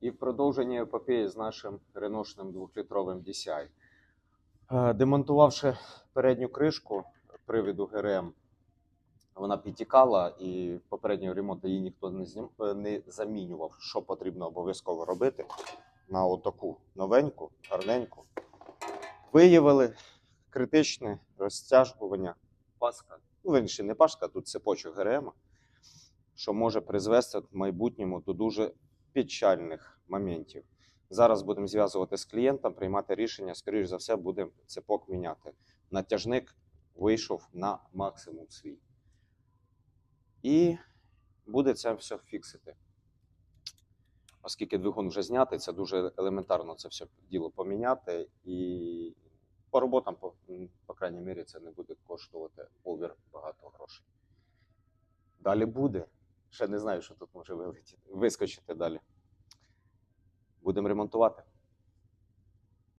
І в продовженні епопеї з нашим реношним двохлітровим DCI. Е, Демонтувавши передню кришку привіду ГРМ, вона підтікала, і в попередньому ремонту її ніхто не, знім, е, не замінював, що потрібно обов'язково робити на отаку новеньку, гарненьку. Виявили критичне розтяжкування паска. Ну, він ще не паска, тут цепочок ГРМ, що може призвести в майбутньому до дуже печальних моментів. Зараз будемо зв'язувати з клієнтом, приймати рішення. Скоріш за все, будемо цепок міняти. Натяжник вийшов на максимум свій. І буде це все фіксити. Оскільки двигун вже знятий, це дуже елементарно це все діло поміняти. І по роботам, по, по крайній мірі, це не буде коштувати овер багато грошей. Далі буде. Ще не знаю, що тут може вилетіти. Вискочити далі. Будемо ремонтувати.